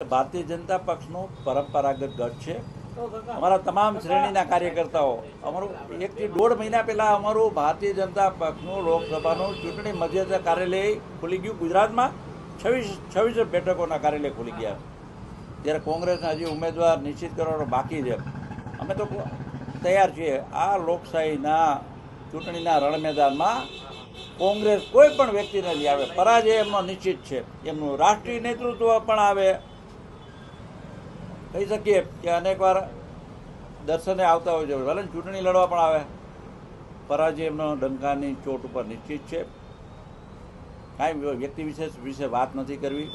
ભારતીય જનતા પક્ષનો પરંપરાગત ગઢ છે. અમારા તમામ શ્રેણીના કાર્યકર્તાઓ અમારું એકથી દોઢ મહિના પહેલા અમારું ભારતીય જનતા પક્ષનું લોકસભાનું ચૂંટણી મધ્યસ્થ કાર્યાલય ખુલી ગયું ગુજરાતમાં. છવ્વીસ છવ્વીસ બેઠકોના કાર્યાલય ખુલી ગયા. જ્યારે કોંગ્રેસના હજી ઉમેદવાર નિશ્ચિત કરવાનો બાકી છે. અમે તો તૈયાર છીએ. આ લોકશાહીના ચૂંટણીના રણ મેદાનમાં કોંગ્રેસ કોઈ પણ વ્યક્તિ નથી આવે. પરાજય એમનો નિશ્ચિત છે. એમનું રાષ્ટ્રીય નેતૃત્વ પણ આવે. કહી શકીએ કે અનેકવાર દર્શને આવતા હોય છે. ભલે ચૂંટણી લડવા પણ આવે. પરાજય એમનો ડંકાની ચોટ ઉપર નિશ્ચિત છે. કાંઈ વ્યક્તિ વિશેષ વિશે વાત નથી કરવી.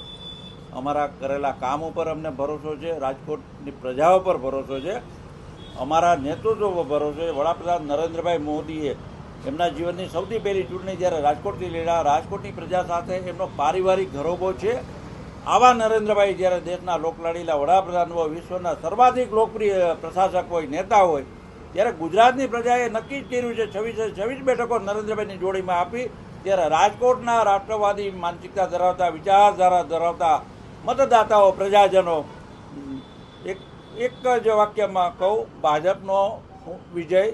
અમારા કરેલા કામ ઉપર અમને ભરોસો છે. રાજકોટની પ્રજા ઉપર ભરોસો છે. અમારા નેતૃત્વ ઉપર ભરોસો છે. વડાપ્રધાન નરેન્દ્રભાઈ મોદીએ એમના જીવનની સૌથી પહેલી ચૂંટણી જ્યારે રાજકોટથી લડ્યા રાજકોટની પ્રજા સાથે એમનો પારિવારિક ઘરોબો છે. આવા નરેન્દ્રભાઈ જ્યારે દેશના લોકલાડીલા વડાપ્રધાન હોય, વિશ્વના સર્વાધિક લોકપ્રિય પ્રશાસક હોય, નેતા હોય, ત્યારે ગુજરાતની પ્રજાએ નક્કી જ કર્યું છે, છવ્વીસે છવ્વીસ બેઠકો નરેન્દ્રભાઈની જોડીમાં આપી, ત્યારે રાજકોટના રાષ્ટ્રવાદી માનસિકતા ધરાવતા, વિચારધારા ધરાવતા મતદાતાઓ, પ્રજાજનો, એક એક જ વાક્યમાં કહું, ભાજપનો વિજય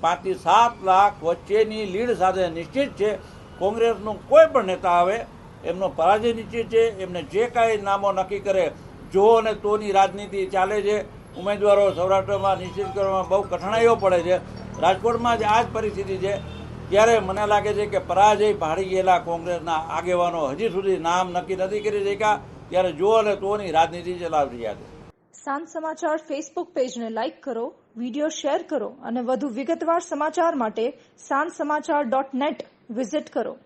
પાંચથી સાત લાખ વચ્ચેની લીડ સાથે નિશ્ચિત છે. કોંગ્રેસનું કોઈ પણ નેતા આવે એમનો પરાજય નિશ્ચિત છે, એમને જે કાંઈ નામો નક્કી કરે જો અને તોની રાજનીતિ ચાલે છે. ઉમેદવારો સૌરાષ્ટ્રમાં નિશ્ચિત કરવામાં બહુ કઠણાઈઓ પડે છે. રાજકોટમાં જ આ જ પરિસ્થિતિ છે. ત્યારે મને લાગે છે કે પરાજય ભાડી ગયેલા કોંગ્રેસના આગેવાનો હજી સુધી નામ નક્કી નથી કરી શક્યા. ત્યારે જો અને તોની રાજનીતિ ચલાવી રહ્યા છે. સાંજ સમાચાર ફેસબુક પેજને લાઇક કરો વીડિયો શેર કરો અને વધુ વિગતવાર સમાચાર માટે સાંજ સમાચાર ડોટ નેટ વિઝિટ કરો.